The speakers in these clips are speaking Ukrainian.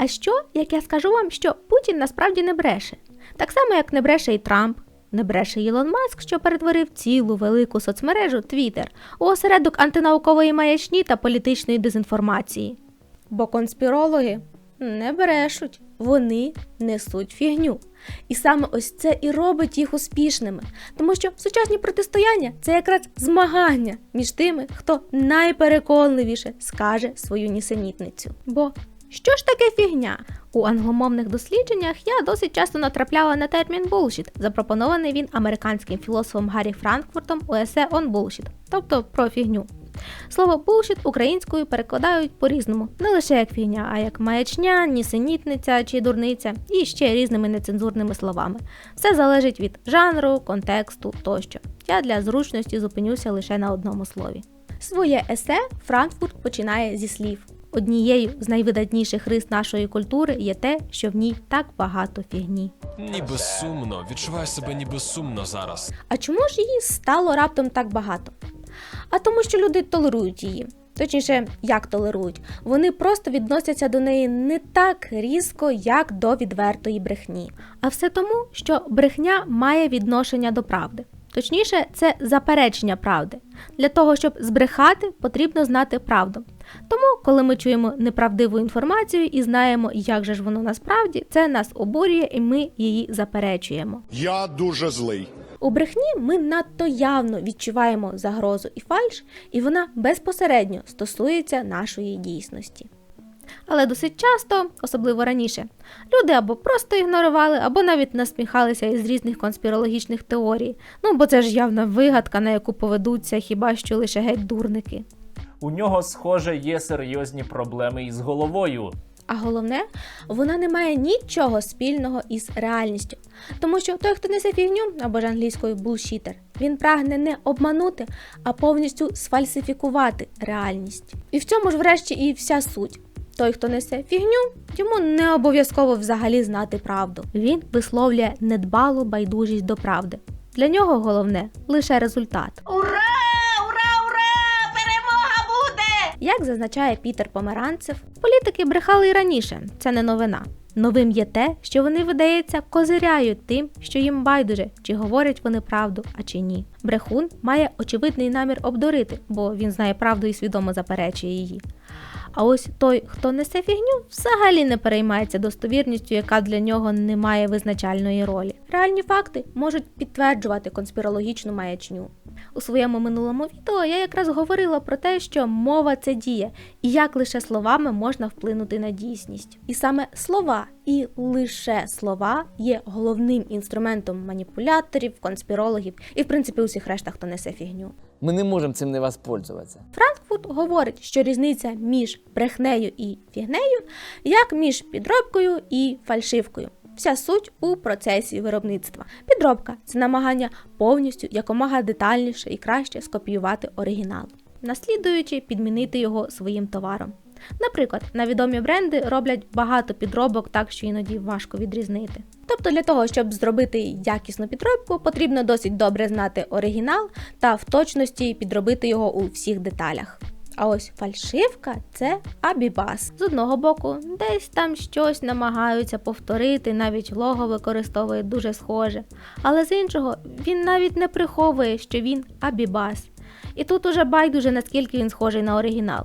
А що, як я скажу вам, що Путін насправді не бреше? Так само, як не бреше і Трамп, не бреше Ілон Маск, що перетворив цілу велику соцмережу Твіттер у осередок антинаукової маячні та політичної дезінформації. Бо конспірологи не брешуть, вони несуть фігню. І саме ось це і робить їх успішними, тому що сучасні протистояння це якраз змагання між тими, хто найпереконливіше скаже свою нісенітницю. Бо що ж таке фігня? У англомовних дослідженнях я досить часто натрапляла на термін bullshit, запропонований він американським філософом Гаррі Франкфуртом у есе «On Bullshit», тобто про фігню. Слово bullshit українською перекладають по-різному, не лише як фігня, а як маячня, нісенітниця чи дурниця, і ще різними нецензурними словами. Все залежить від жанру, контексту тощо. Я для зручності зупинюся лише на одному слові. Своє есе Франкфурт починає зі слів. Однією з найвидатніших рис нашої культури є те, що в ній так багато фігні. Ніби сумно, відчуваю себе ніби сумно зараз. А чому ж її стало раптом так багато? А тому, що люди толерують її. Точніше, як толерують, вони просто відносяться до неї не так різко, як до відвертої брехні. А все тому, що брехня має відношення до правди. Точніше, це заперечення правди. Для того, щоб збрехати, потрібно знати правду. Тому, коли ми чуємо неправдиву інформацію і знаємо, як же ж воно насправді, це нас обурює і ми її заперечуємо. Я дуже злий. У брехні ми надто явно відчуваємо загрозу і фальш, і вона безпосередньо стосується нашої дійсності. Але досить часто, особливо раніше, люди або просто ігнорували, або навіть насміхалися із різних конспірологічних теорій. Ну бо це ж явна вигадка, на яку поведуться хіба що лише геть дурники. У нього, схоже, є серйозні проблеми із головою. А головне, вона не має нічого спільного із реальністю. Тому що той, хто несе фігню або ж англійською булшітер, він прагне не обманути, а повністю сфальсифікувати реальність. І в цьому ж врешті і вся суть. Той, хто несе фігню, йому не обов'язково взагалі знати правду. Він висловлює недбалу байдужість до правди. Для нього головне лише результат. Як зазначає Пітер Померанцев, політики брехали і раніше, це не новина. Новим є те, що вони, видається, козиряють тим, що їм байдуже, чи говорять вони правду, а чи ні. Брехун має очевидний намір обдурити, бо він знає правду і свідомо заперечує її. А ось той, хто несе фігню, взагалі не переймається достовірністю, яка для нього не має визначальної ролі. Реальні факти можуть підтверджувати конспірологічну маячню. У своєму минулому відео я якраз говорила про те, що мова це дія, і як лише словами можна вплинути на дійсність. І саме слова, і лише слова є головним інструментом маніпуляторів, конспірологів і, в принципі, усіх решта, хто несе фігню. Мы не можем цим не воспользоваться. Франкфурт говорить, що різниця між брехнею і фігнею як між підробкою і фальшивкою. Вся суть у процесі виробництва. Підробка це намагання повністю якомога детальніше і краще скопіювати оригінал, наслідуючи підмінити його своїм товаром. Наприклад, на відомі бренди роблять багато підробок, так що іноді важко відрізнити. Тобто для того, щоб зробити якісну підробку, потрібно досить добре знати оригінал та в точності підробити його у всіх деталях. А ось фальшивка це абібас. З одного боку, десь там щось намагаються повторити, навіть лого використовує дуже схоже. Але з іншого, він навіть не приховує, що він абібас. І тут уже байдуже, наскільки він схожий на оригінал.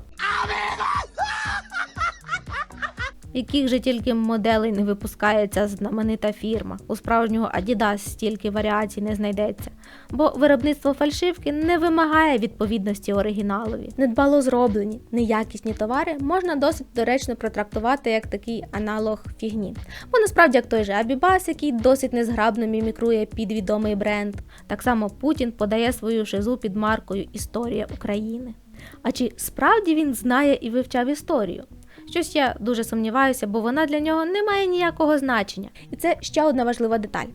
Яких же тільки моделей не випускає ця знаменита фірма. У справжнього Adidas стільки варіацій не знайдеться, бо виробництво фальшивки не вимагає відповідності оригіналові. Недбало зроблені, неякісні товари можна досить доречно протрактувати як такий аналог фігні. Бо насправді як той же Абібас, який досить незграбно мімікрує під відомий бренд, так само Путін подає свою шизу під маркою Історія України. А чи справді він знає і вивчав історію? Щось я дуже сумніваюся, бо вона для нього не має ніякого значення. І це ще одна важлива деталь.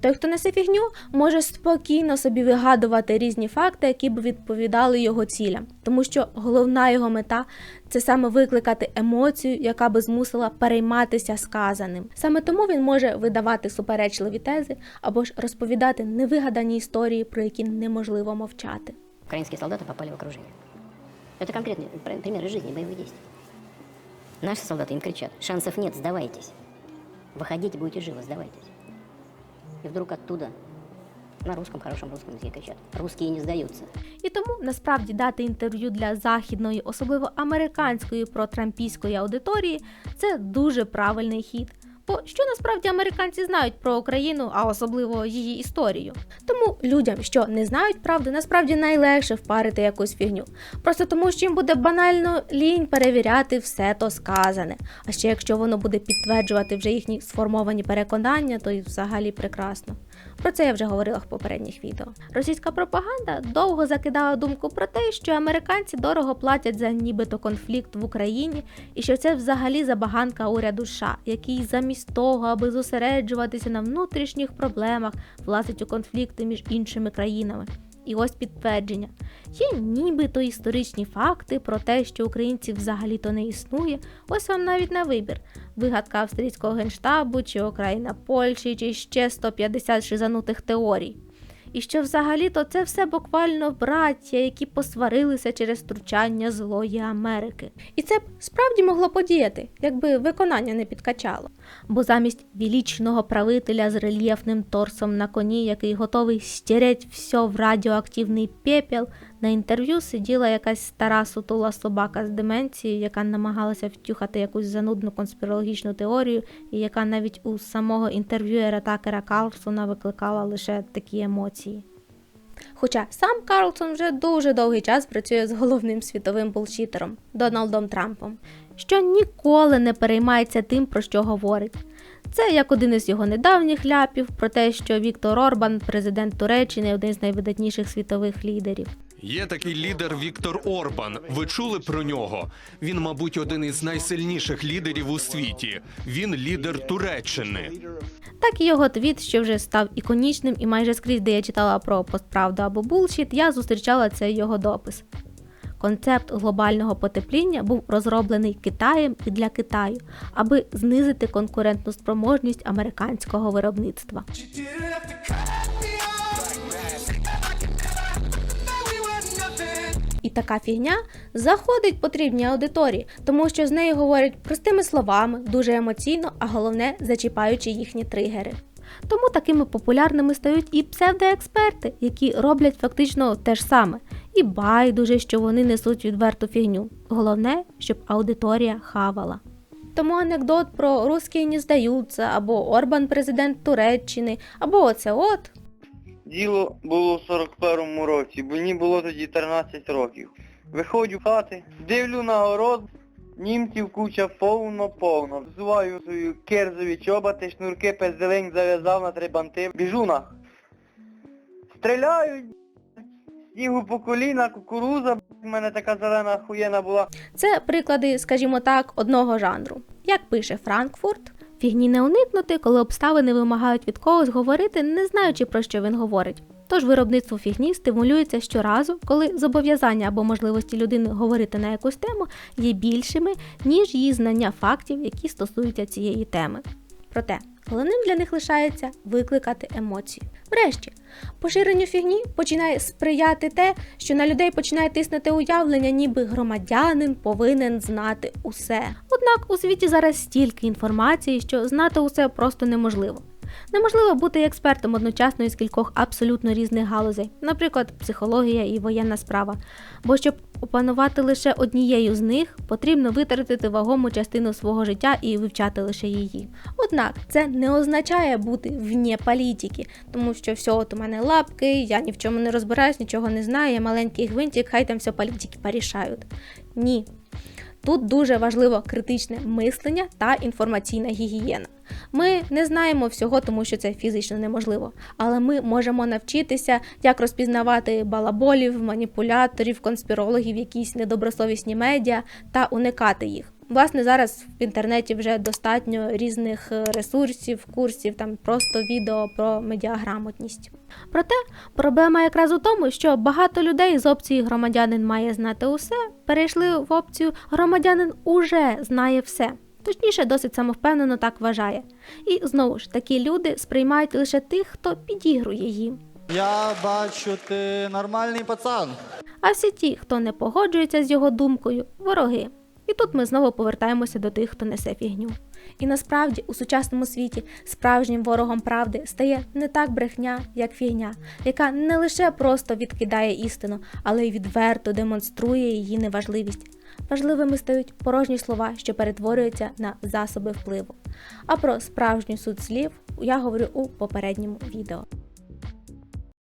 Той, хто несе фігню, може спокійно собі вигадувати різні факти, які б відповідали його цілям, тому що головна його мета це саме викликати емоцію, яка би змусила перейматися сказаним. Саме тому він може видавати суперечливі тези або ж розповідати невигадані історії, про які неможливо мовчати. Украинские солдаты попали в окружение. Это конкретный пр- пример из жизни боевых действий. Наши солдаты им кричат, шансов нет, сдавайтесь. Выходите, будете живы, сдавайтесь. И вдруг оттуда на русском, хорошем русском языке кричат, русские не сдаются. І тому насправді дати інтерв'ю для західної, особливо американської протрампійської аудиторії це дуже правильний хід. Бо що насправді американці знають про Україну, а особливо її історію. Тому людям, що не знають правди, насправді найлегше впарити якусь фігню. Просто тому, що їм буде банально лінь перевіряти все то сказане. А ще якщо воно буде підтверджувати вже їхні сформовані переконання, то й взагалі прекрасно. Про це я вже говорила в попередніх відео. Російська пропаганда довго закидала думку про те, що американці дорого платять за нібито конфлікт в Україні, і що це взагалі забаганка уряду США, який замість того, аби зосереджуватися на внутрішніх проблемах, влазить у конфлікти між іншими країнами. І ось підтвердження. Є нібито історичні факти про те, що українців взагалі-то не існує. Ось вам навіть на вибір. Вигадка австрійського генштабу, чи окраїна Польщі, чи ще 150 шизанутих теорій. І що взагалі-то це все буквально браття, які посварилися через втручання злої Америки. І це б справді могло подіяти, якби виконання не підкачало. Бо замість вілічного правителя з рельєфним торсом на коні, який готовий стіреть все в радіоактивний пепел, на інтерв'ю сиділа якась стара сутула собака з деменцією, яка намагалася втюхати якусь занудну конспірологічну теорію, і яка навіть у самого інтерв'юера Такера Карлсона викликала лише такі емоції. Хоча сам Карлсон вже дуже довгий час працює з головним світовим булшітером Дональдом Трампом, що ніколи не переймається тим, про що говорить. Це як один із його недавніх ляпів про те, що Віктор Орбан, президент Туреччини, один з найвидатніших світових лідерів. Є такий лідер Віктор Орбан. Ви чули про нього? Він, мабуть, один із найсильніших лідерів у світі. Він лідер Туреччини. Так і його твіт, що вже став іконічним, і майже скрізь, де я читала про постправду або булшіт, я зустрічала цей його допис. Концепт глобального потепління був розроблений Китаєм і для Китаю, аби знизити конкурентну спроможність американського виробництва. І така фігня заходить потрібній аудиторії, тому що з нею говорять простими словами, дуже емоційно, а головне зачіпаючи їхні тригери. Тому такими популярними стають і псевдоексперти, які роблять фактично те ж саме. І байдуже, що вони несуть відверту фігню. Головне, щоб аудиторія хавала. Тому анекдот про русські не здаються, або Орбан президент Туреччини, або оце от Діло було в 41-му році, бо мені було тоді 13 років. Виходжу в хати, дивлю на город, німців куча повно-повно. Взуваю свої керзові чоботи, шнурки пезделень зав'язав на три банти. Біжу на. Стріляють, снігу по коліна, кукуруза, в мене така зелена хуєна була. Це приклади, скажімо так, одного жанру. Як пише Франкфурт, фігні не уникнути, коли обставини вимагають від когось говорити, не знаючи про що він говорить. Тож виробництво фігні стимулюється щоразу, коли зобов'язання або можливості людини говорити на якусь тему є більшими, ніж її знання фактів, які стосуються цієї теми. Проте головним для них лишається викликати емоції. Врешті, поширенню фігні починає сприяти те, що на людей починає тиснути уявлення, ніби громадянин повинен знати усе. Однак у світі зараз стільки інформації, що знати усе просто неможливо. Неможливо бути експертом одночасно із кількох абсолютно різних галузей, наприклад, психологія і воєнна справа. Бо щоб опанувати лише однією з них, потрібно витратити вагому частину свого життя і вивчати лише її. Однак це не означає бути вне політики, тому що все от у мене лапки, я ні в чому не розбираюсь, нічого не знаю, я маленький гвинтик, хай там все політики порішають. Ні. Тут дуже важливо критичне мислення та інформаційна гігієна. Ми не знаємо всього, тому що це фізично неможливо, але ми можемо навчитися, як розпізнавати балаболів, маніпуляторів, конспірологів, якісь недобросовісні медіа та уникати їх. Власне, зараз в інтернеті вже достатньо різних е, ресурсів, курсів, там просто відео про медіаграмотність. Проте проблема якраз у тому, що багато людей з опції громадянин має знати усе, перейшли в опцію громадянин уже знає все. Точніше, досить самовпевнено так вважає. І знову ж такі люди сприймають лише тих, хто підігрує їм. Я бачу, ти нормальний пацан. А всі ті, хто не погоджується з його думкою, вороги. І тут ми знову повертаємося до тих, хто несе фігню. І насправді у сучасному світі справжнім ворогом правди стає не так брехня, як фігня, яка не лише просто відкидає істину, але й відверто демонструє її неважливість. Важливими стають порожні слова, що перетворюються на засоби впливу. А про справжню суть слів я говорю у попередньому відео.